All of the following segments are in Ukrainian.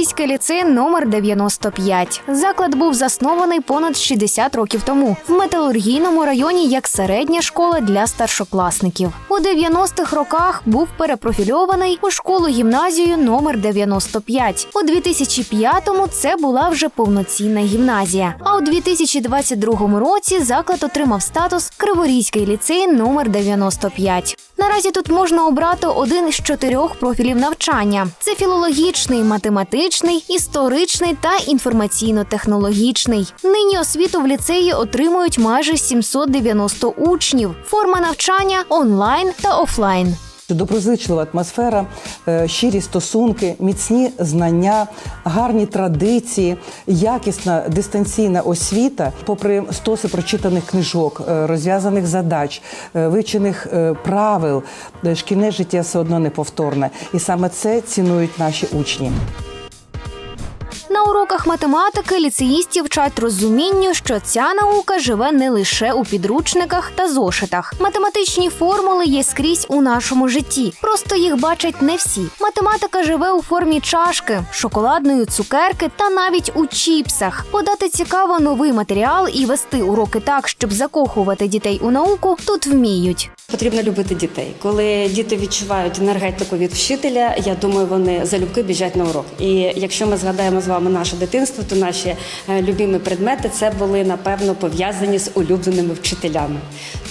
Криворізький ліцей номер 95. Заклад був заснований понад 60 років тому в металургійному районі як середня школа для старшокласників. У 90-х роках був перепрофільований у школу гімназію номер 95. У 2005-му це була вже повноцінна гімназія. А у 2022 році заклад отримав статус Криворізький ліцей номер 95. Наразі тут можна обрати один із чотирьох профілів навчання: це філологічний, математичний, історичний та інформаційно-технологічний. Нині освіту в ліцеї отримують майже 790 учнів. Форма навчання онлайн та офлайн. Доброзичлива атмосфера, е, щирі стосунки, міцні знання, гарні традиції, якісна дистанційна освіта, попри стоси прочитаних книжок, е, розв'язаних задач, е, вивчених е, правил, шкільне життя все одно неповторне. І саме це цінують наші учні. На уроках математики ліцеїстів вчать розумінню, що ця наука живе не лише у підручниках та зошитах. Математичні формули є скрізь у нашому житті. Просто їх бачать не всі. Математика живе у формі чашки, шоколадної цукерки та навіть у чіпсах. Подати цікаво новий матеріал і вести уроки так, щоб закохувати дітей у науку, тут вміють. Потрібно любити дітей. Коли діти відчувають енергетику від вчителя, я думаю, вони залюбки біжать на урок. І якщо ми згадаємо з вами наше дитинство, то наші е, любимі предмети це були напевно пов'язані з улюбленими вчителями.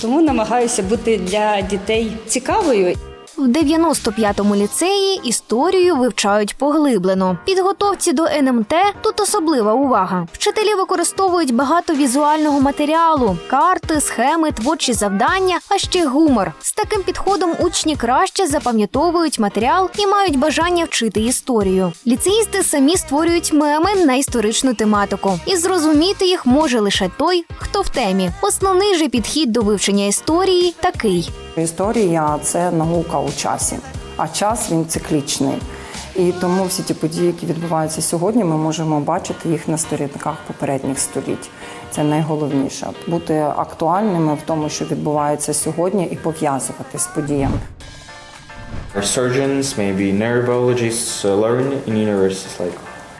Тому намагаюся бути для дітей цікавою. В 95-му ліцеї історію вивчають поглиблено. Підготовці до НМТ тут особлива увага. Вчителі використовують багато візуального матеріалу: карти, схеми, творчі завдання, а ще гумор. З таким підходом учні краще запам'ятовують матеріал і мають бажання вчити історію. Ліцеїсти самі створюють меми на історичну тематику, і зрозуміти їх може лише той, хто в темі. Основний же підхід до вивчення історії такий. Історія це наука у часі, а час він циклічний. І тому всі ті події, які відбуваються сьогодні, ми можемо бачити їх на сторінках попередніх століть. Це найголовніше бути актуальними в тому, що відбувається сьогодні, і пов'язувати з подіями. Our surgeons, maybe neurobiologists uh, learn in universities like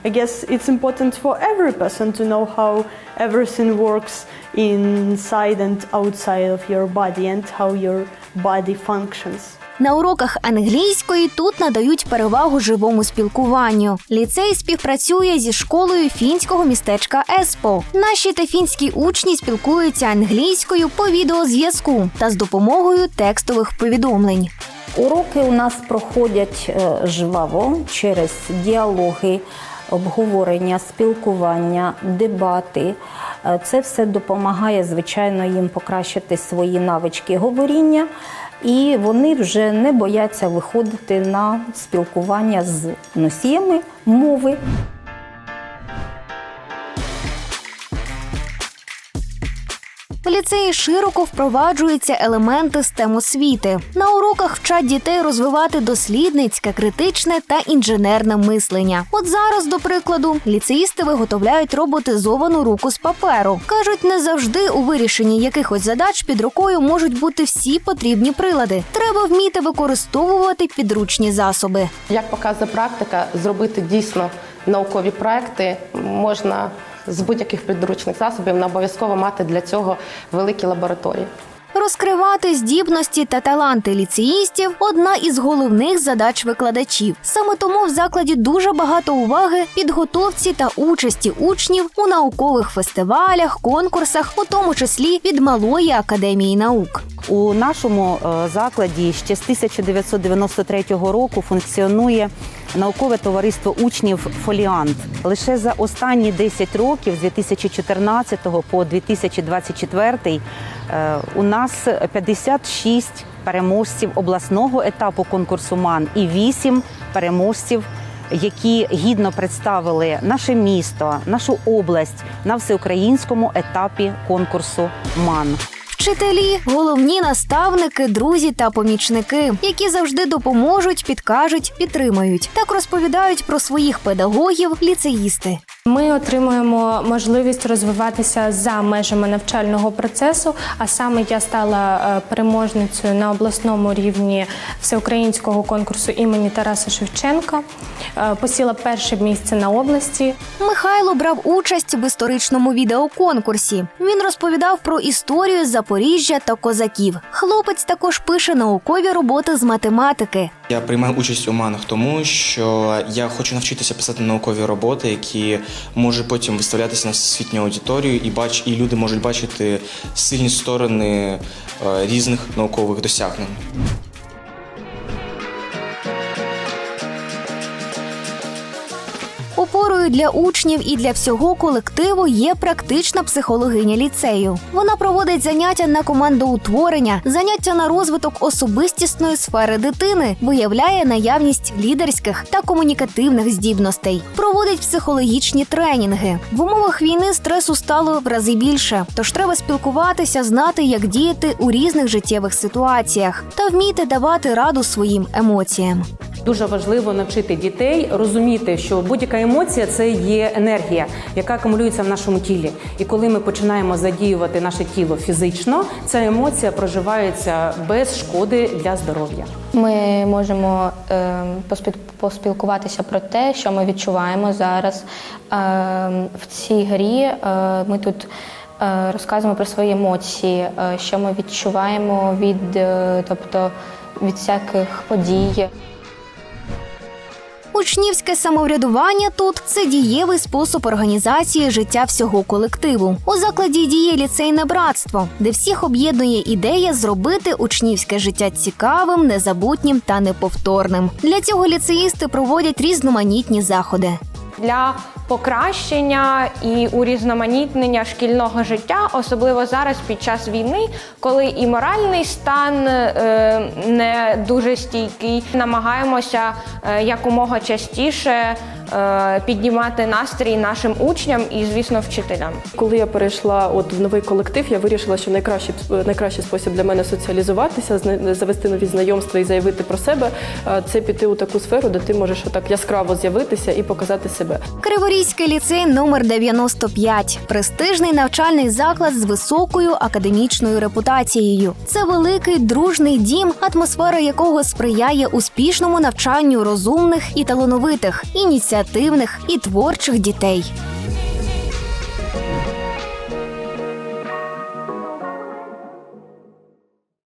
I guess it's important for every person to know how everything works inside and outside of your body and how your body functions. На уроках англійської тут надають перевагу живому спілкуванню. Ліцей співпрацює зі школою фінського містечка Еспо. Наші та фінські учні спілкуються англійською по відеозв'язку та з допомогою текстових повідомлень. Уроки у нас проходять е, жваво через діалоги, обговорення, спілкування, дебати. Е, Це все допомагає, звичайно, їм покращити свої навички говоріння, і вони вже не бояться виходити на спілкування з носіями мови. Ліцеї широко впроваджуються елементи STEM освіти. На уроках вчать дітей розвивати дослідницьке, критичне та інженерне мислення. От зараз, до прикладу, ліцеїсти виготовляють роботизовану руку з паперу. кажуть, не завжди у вирішенні якихось задач під рукою можуть бути всі потрібні прилади. Треба вміти використовувати підручні засоби. Як показує практика, зробити дійсно наукові проекти можна з будь-яких підручних засобів, не обов'язково мати для цього великі лабораторії. Розкривати здібності та таланти ліцеїстів одна із головних задач викладачів. Саме тому в закладі дуже багато уваги підготовці та участі учнів у наукових фестивалях, конкурсах, у тому числі від малої академії наук. У нашому е, закладі ще з 1993 року функціонує наукове товариство учнів Фоліант. Лише за останні 10 років, з 2014 по 2024, е, у нас 56 переможців обласного етапу конкурсу МАН і 8 переможців. Які гідно представили наше місто, нашу область на всеукраїнському етапі конкурсу МАН. Вчителі, головні наставники, друзі та помічники, які завжди допоможуть, підкажуть, підтримають. Так розповідають про своїх педагогів ліцеїсти. Ми отримуємо можливість розвиватися за межами навчального процесу. А саме я стала е, переможницею на обласному рівні всеукраїнського конкурсу імені Тараса Шевченка. Е, Посіла перше місце на області. Михайло брав участь в історичному відеоконкурсі. Він розповідав про історію Запоріжжя та козаків. Хлопець також пише наукові роботи з математики. Я приймаю участь у манах, тому що я хочу навчитися писати наукові роботи, які можуть потім виставлятися на всесвітню аудиторію, і бач, і люди можуть бачити сильні сторони е, різних наукових досягнень. Для учнів і для всього колективу є практична психологиня ліцею. Вона проводить заняття на командоутворення, заняття на розвиток особистісної сфери дитини, виявляє наявність лідерських та комунікативних здібностей, проводить психологічні тренінги. В умовах війни стресу стало в рази більше, тож треба спілкуватися, знати, як діяти у різних життєвих ситуаціях та вміти давати раду своїм емоціям. Дуже важливо навчити дітей розуміти, що будь-яка емоція це є енергія, яка акумулюється в нашому тілі. І коли ми починаємо задіювати наше тіло фізично, ця емоція проживається без шкоди для здоров'я. Ми можемо е, поспілкуватися про те, що ми відчуваємо зараз. Е, в цій грі е, ми тут е, розказуємо про свої емоції, е, що ми відчуваємо від, е, тобто, від всяких подій. Учнівське самоврядування тут це дієвий спосіб організації життя всього колективу. У закладі діє ліцейне братство, де всіх об'єднує ідея зробити учнівське життя цікавим, незабутнім та неповторним. Для цього ліцеїсти проводять різноманітні заходи. для покращення і урізноманітнення шкільного життя, особливо зараз під час війни, коли і моральний стан е, не дуже стійкий. Намагаємося е, якомога частіше піднімати настрій нашим учням і, звісно, вчителям. Коли я перейшла от в новий колектив, я вирішила, що найкращий найкращий спосіб для мене соціалізуватися, завести нові знайомства і заявити про себе е, це піти у таку сферу, де ти можеш отак яскраво з'явитися і показати себе. Криворізький ліцей номер 95 – престижний навчальний заклад з високою академічною репутацією. Це великий дружний дім, атмосфера якого сприяє успішному навчанню розумних і талановитих, ініціативних і творчих дітей.